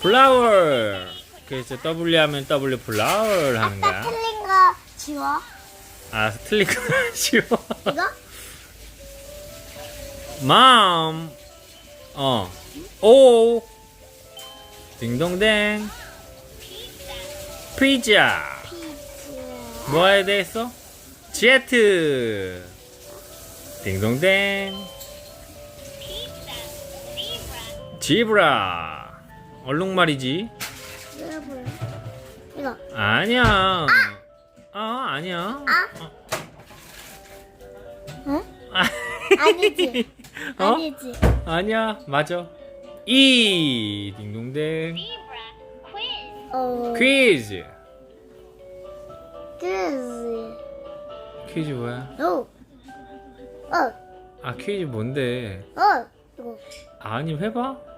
flower. 그래서 W 하면 W flower 하는 아까 거야. 틀린 거 지워. 아, 틀린 거 쉬워. 이거? mom. 어. O. 딩동댕. 피자. 피즈. 뭐 해야 되겠어? 제트. 딩동댕. 지브라. 얼룩말이지? 이거. 아니야. 아, 아니야. 아? 응? 아. 아니지. 어? 아니지. 아니야. 맞아. 이. 딩동댕. 어. 퀴즈. 퀴즈. 퀴즈 뭐야? 오. 어. 아, 퀴즈 뭔데? 어. 이거. 아니, 해봐.